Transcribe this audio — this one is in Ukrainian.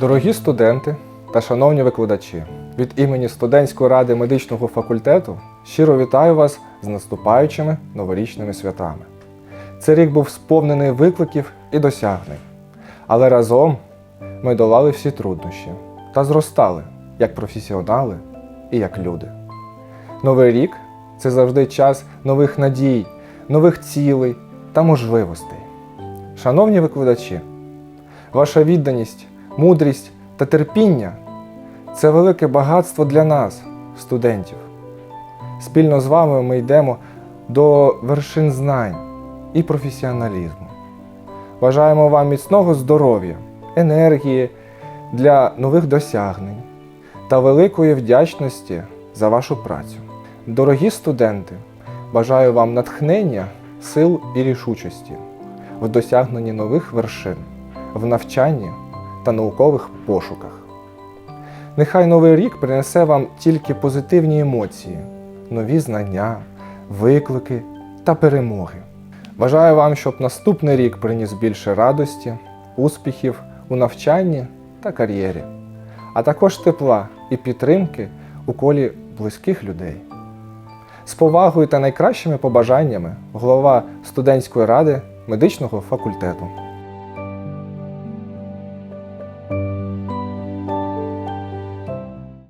Дорогі студенти та шановні викладачі, від імені студентської ради медичного факультету щиро вітаю вас з наступаючими новорічними святами. Цей рік був сповнений викликів і досягнень, але разом ми долали всі труднощі та зростали як професіонали і як люди. Новий рік це завжди час нових надій, нових цілей та можливостей. Шановні викладачі, ваша відданість, мудрість та терпіння це велике багатство для нас, студентів. Спільно з вами ми йдемо до вершин знань і професіоналізму. Бажаємо вам міцного здоров'я, енергії для нових досягнень та великої вдячності за вашу працю. Дорогі студенти, бажаю вам натхнення, сил і рішучості в досягненні нових вершин, в навчанні та наукових пошуках. Нехай новий рік принесе вам тільки позитивні емоції, нові знання, виклики та перемоги. Бажаю вам, щоб наступний рік приніс більше радості, успіхів у навчанні та кар'єрі, а також тепла і підтримки у колі близьких людей. З повагою та найкращими побажаннями голова студентської ради медичного факультету.